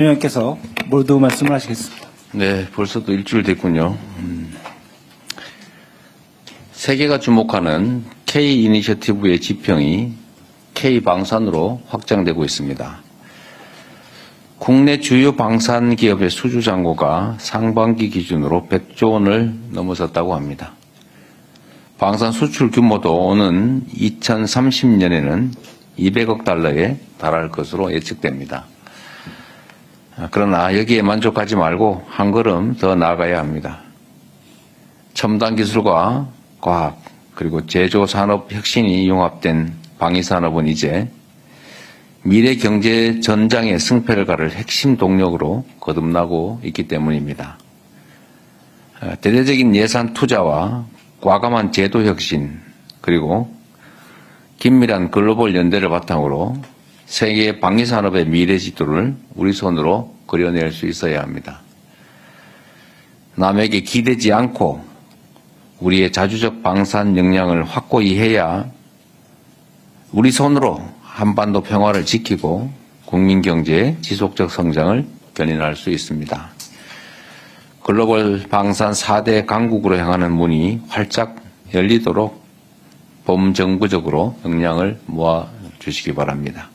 위원께서 모두 말씀을 하시겠습니다. 네, 벌써 또 일주일 됐군요. 음. 세계가 주목하는 K 이니셔티브의 지평이 K 방산으로 확장되고 있습니다. 국내 주요 방산 기업의 수주 잔고가 상반기 기준으로 100조 원을 넘어섰다고 합니다. 방산 수출 규모도 오는 2030년에는 200억 달러에 달할 것으로 예측됩니다. 아, 그러나 여기에 만족하지 말고 한 걸음 더 나아가야 합니다. 첨단 기술과 과학 그리고 제조 산업 혁신이 융합된 방위 산업은 이제 미래 경제 전장의 승패를 가를 핵심 동력으로 거듭나고 있기 때문입니다. 아, 대대적인 예산 투자와 과감한 제도 혁신 그리고 긴밀한 글로벌 연대를 바탕으로 세계 방위 산업의 미래 지도를 우리 손으로 그려낼 수 있어야 합니다. 남에게 기대지 않고 우리의 자주적 방산 역량을 확고히 해야 우리 손으로 한반도 평화를 지키고 국민 경제의 지속적 성장을 견인할 수 있습니다. 글로벌 방산 4대 강국으로 향하는 문이 활짝 열리도록 범정부적으로 역량을 모아 주시기 바랍니다.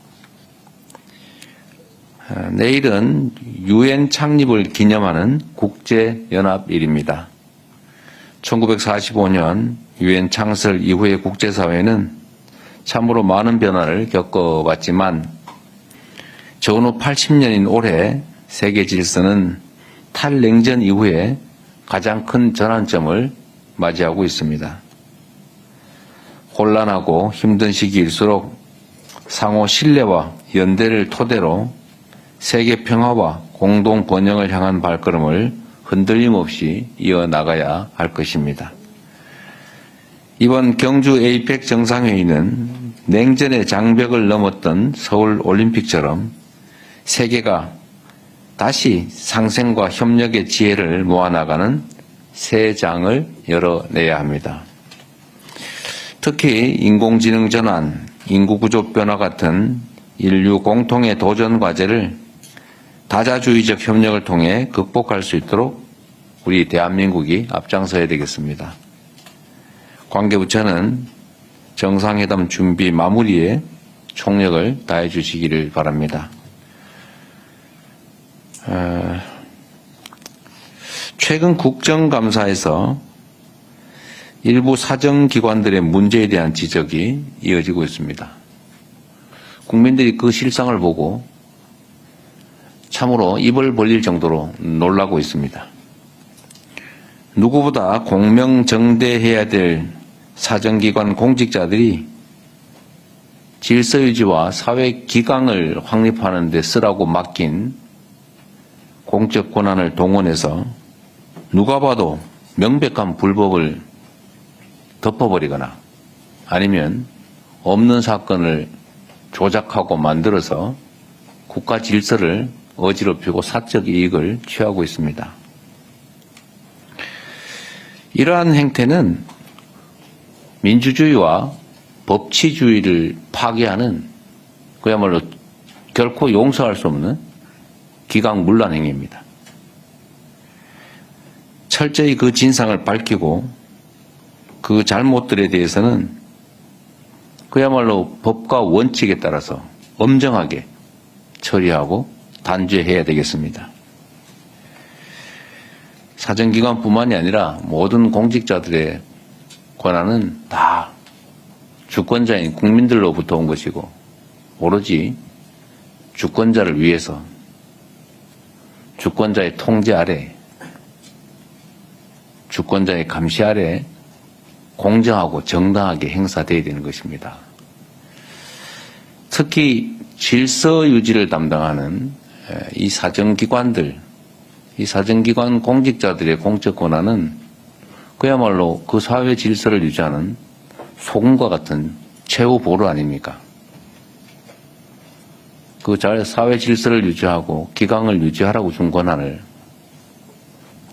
아, 내일은 유엔 창립을 기념하는 국제연합일입니다. 1945년 유엔 창설 이후의 국제사회는 참으로 많은 변화를 겪어왔지만 전후 80년인 올해 세계 질서는 탈냉전 이후에 가장 큰 전환점을 맞이하고 있습니다. 혼란하고 힘든 시기일수록 상호 신뢰와 연대를 토대로 세계 평화와 공동 번영을 향한 발걸음을 흔들림 없이 이어나가야 할 것입니다. 이번 경주 에이펙 정상회의는 냉전의 장벽을 넘었던 서울 올림픽처럼 세계가 다시 상생과 협력의 지혜를 모아나가는 새 장을 열어내야 합니다. 특히 인공지능 전환, 인구구조 변화 같은 인류 공통의 도전 과제를 다자주의적 협력을 통해 극복할 수 있도록 우리 대한민국이 앞장서야 되겠습니다. 관계부처는 정상회담 준비 마무리에 총력을 다해 주시기를 바랍니다. 어, 최근 국정감사에서 일부 사정기관들의 문제에 대한 지적이 이어지고 있습니다. 국민들이 그 실상을 보고 참으로 입을 벌릴 정도로 놀라고 있습니다. 누구보다 공명정대해야 될 사정기관 공직자들이 질서유지와 사회 기강을 확립하는 데 쓰라고 맡긴 공적 권한을 동원해서 누가 봐도 명백한 불법을 덮어버리거나 아니면 없는 사건을 조작하고 만들어서 국가 질서를 어지럽히고 사적 이익을 취하고 있습니다. 이러한 행태는 민주주의와 법치주의를 파괴하는 그야말로 결코 용서할 수 없는 기강문란 행위입니다. 철저히 그 진상을 밝히고 그 잘못들에 대해서는 그야말로 법과 원칙에 따라서 엄정하게 처리하고 단죄해야 되겠습니다. 사정기관뿐만이 아니라 모든 공직자들의 권한은 다 주권자인 국민들로부터 온 것이고 오로지 주권자를 위해서 주권자의 통제 아래 주권자의 감시 아래 공정하고 정당하게 행사되어야 되는 것입니다. 특히 질서 유지를 담당하는 이 사정기관들, 이 사정기관 공직자들의 공적 권한은 그야말로 그 사회 질서를 유지하는 소금과 같은 최후 보루 아닙니까? 그 사회 질서를 유지하고 기강을 유지하라고 준 권한을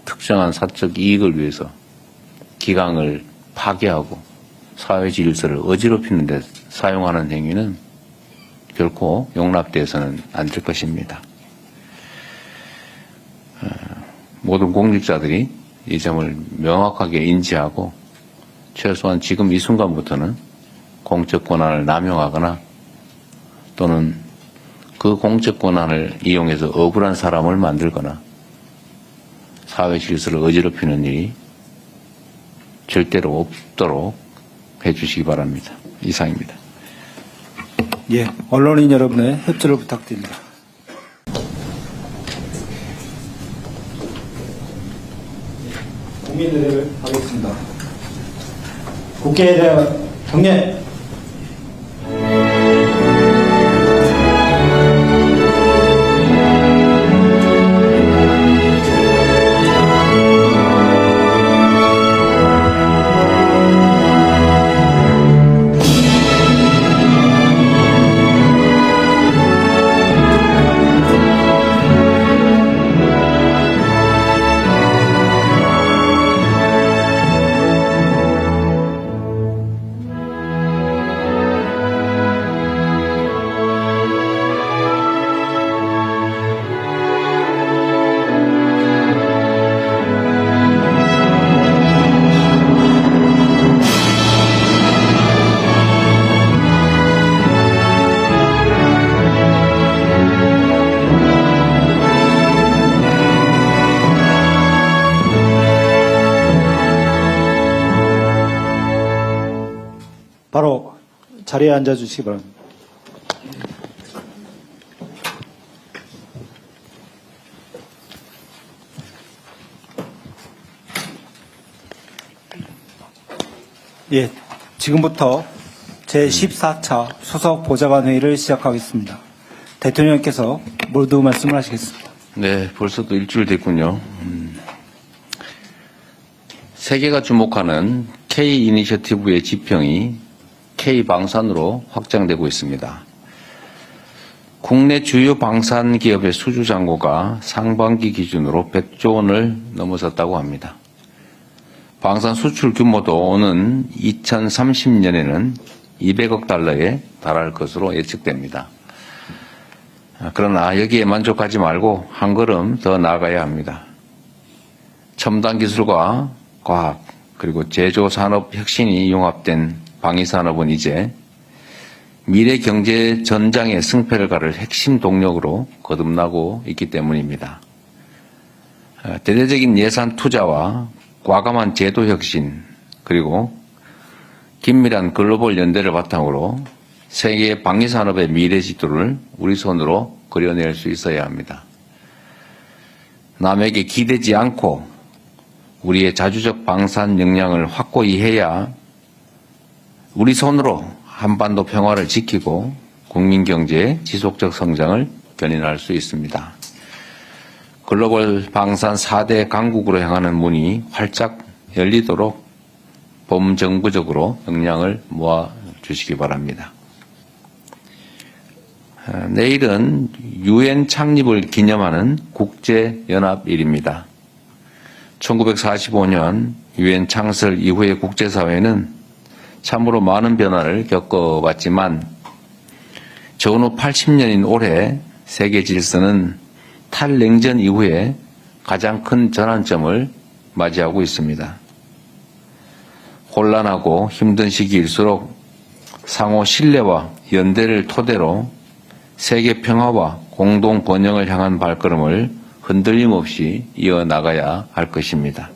특정한 사적 이익을 위해서 기강을 파괴하고 사회 질서를 어지럽히는 데 사용하는 행위는 결코 용납돼서는 안 될 것입니다. 모든 공직자들이 이 점을 명확하게 인지하고 최소한 지금 이 순간부터는 공적 권한을 남용하거나 또는 그 공적 권한을 이용해서 억울한 사람을 만들거나 사회 질서를 어지럽히는 일이 절대로 없도록 해주시기 바랍니다. 이상입니다. 예, 언론인 여러분의 협조를 부탁드립니다. 국민들을 하겠습니다. 국회에 대한 경례. 바로 자리에 앉아 주시기 바랍니다. 예, 지금부터 제14차 수석 보좌관 회의를 시작하겠습니다. 대통령께서 모두 말씀을 하시겠습니다. 네, 벌써 또 일주일 됐군요. 음. 세계가 주목하는 K 이니셔티브의 지평이 K 방산으로 확장되고 있습니다. 국내 주요 방산 기업의 수주 잔고가 상반기 기준으로 100조 원을 넘어섰다고 합니다. 방산 수출 규모도 오는 2030년에는 200억 달러에 달할 것으로 예측됩니다. 아, 그러나 여기에 만족하지 말고 한 걸음 더 나아가야 합니다. 첨단 기술과 과학 그리고 제조 산업 혁신이 융합된 방위 산업은 이제 미래 경제 전장의 승패를 가를 핵심 동력으로 거듭나고 있기 때문입니다. 아, 대대적인 예산 투자와 과감한 제도 혁신 그리고 긴밀한 글로벌 연대를 바탕으로 세계 방위 산업의 미래 지도를 우리 손으로 그려낼 수 있어야 합니다. 남에게 기대지 않고 우리의 자주적 방산 역량을 확고히 해야 우리 손으로 한반도 평화를 지키고 국민 경제의 지속적 성장을 견인할 수 있습니다. 글로벌 방산 4대 강국으로 향하는 문이 활짝 열리도록 범정부적으로 역량을 모아 주시기 바랍니다. 아, 내일은 유엔 창립을 기념하는 국제연합일입니다. 1945년 유엔 창설 이후의 국제사회는 참으로 많은 변화를 겪어왔지만 전후 80년인 올해 세계 질서는 탈냉전 이후에 가장 큰 전환점을 맞이하고 있습니다. 혼란하고 힘든 시기일수록 상호 신뢰와 연대를 토대로 세계 평화와 공동 번영을 향한 발걸음을 흔들림 없이 이어나가야 할 것입니다.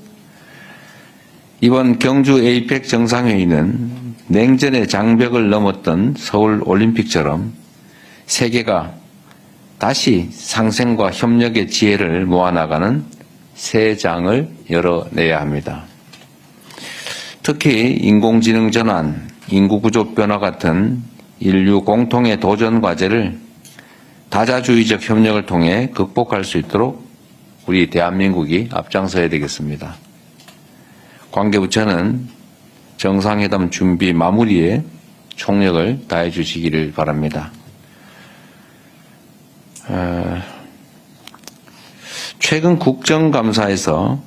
이번 경주 에이펙 정상회의는 냉전의 장벽을 넘었던 서울 올림픽처럼 세계가 다시 상생과 협력의 지혜를 모아나가는 새 장을 열어내야 합니다. 특히 인공지능 전환, 인구구조 변화 같은 인류 공통의 도전 과제를 다자주의적 협력을 통해 극복할 수 있도록 우리 대한민국이 앞장서야 되겠습니다. 관계부처는 정상회담 준비 마무리에 총력을 다해 주시기를 바랍니다. 어, 최근 국정감사에서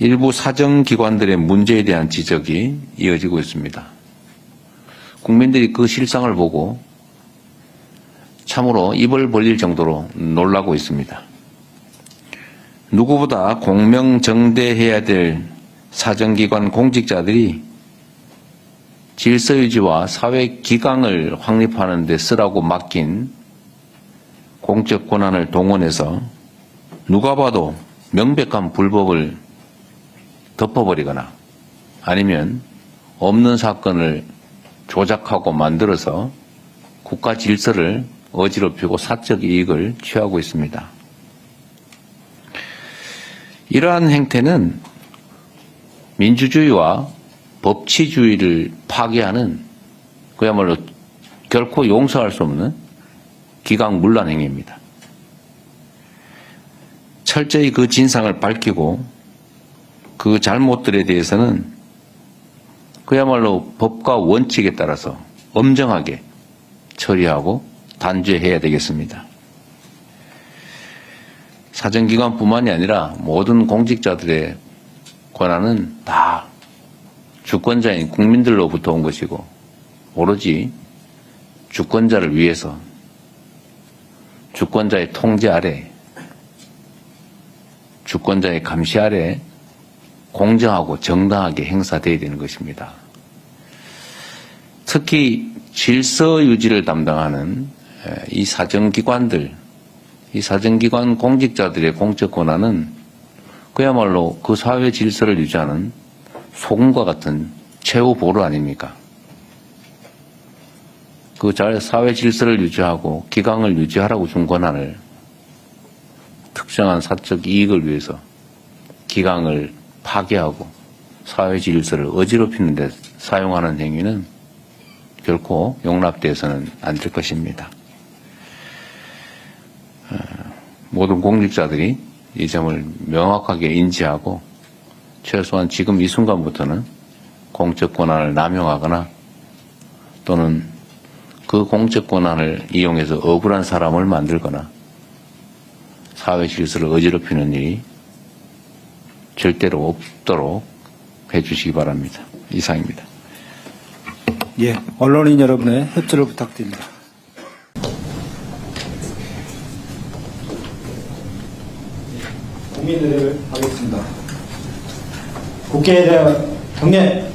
일부 사정기관들의 문제에 대한 지적이 이어지고 있습니다. 국민들이 그 실상을 보고 참으로 입을 벌릴 정도로 놀라고 있습니다. 누구보다 공명정대해야 될 사정기관 공직자들이 질서유지와 사회기강을 확립하는 데 쓰라고 맡긴 공적 권한을 동원해서 누가 봐도 명백한 불법을 덮어버리거나 아니면 없는 사건을 조작하고 만들어서 국가 질서를 어지럽히고 사적 이익을 취하고 있습니다. 이러한 행태는 민주주의와 법치주의를 파괴하는 그야말로 결코 용서할 수 없는 기강문란 행위입니다. 철저히 그 진상을 밝히고 그 잘못들에 대해서는 그야말로 법과 원칙에 따라서 엄정하게 처리하고 단죄해야 되겠습니다. 사정기관뿐만이 아니라 모든 공직자들의 권한은 다 주권자인 국민들로부터 온 것이고 오로지 주권자를 위해서 주권자의 통제 아래 주권자의 감시 아래 공정하고 정당하게 행사되어야 되는 것입니다. 특히 질서 유지를 담당하는 이 사정기관들, 이 사정기관 공직자들의 공적 권한은 그야말로 그 사회 질서를 유지하는 소금과 같은 최후 보루 아닙니까? 그잘 사회 질서를 유지하고 기강을 유지하라고 준 권한을 특정한 사적 이익을 위해서 기강을 파괴하고 사회 질서를 어지럽히는 데 사용하는 행위는 결코 용납돼서는 안 될 것입니다. 어, 모든 공직자들이 이 점을 명확하게 인지하고 최소한 지금 이 순간부터는 공적 권한을 남용하거나 또는 그 공적 권한을 이용해서 억울한 사람을 만들거나 사회 질서를 어지럽히는 일이 절대로 없도록 해주시기 바랍니다. 이상입니다. 예, 언론인 여러분의 협조를 부탁드립니다. 국민들을 하겠습니다. 국회에 대한 경례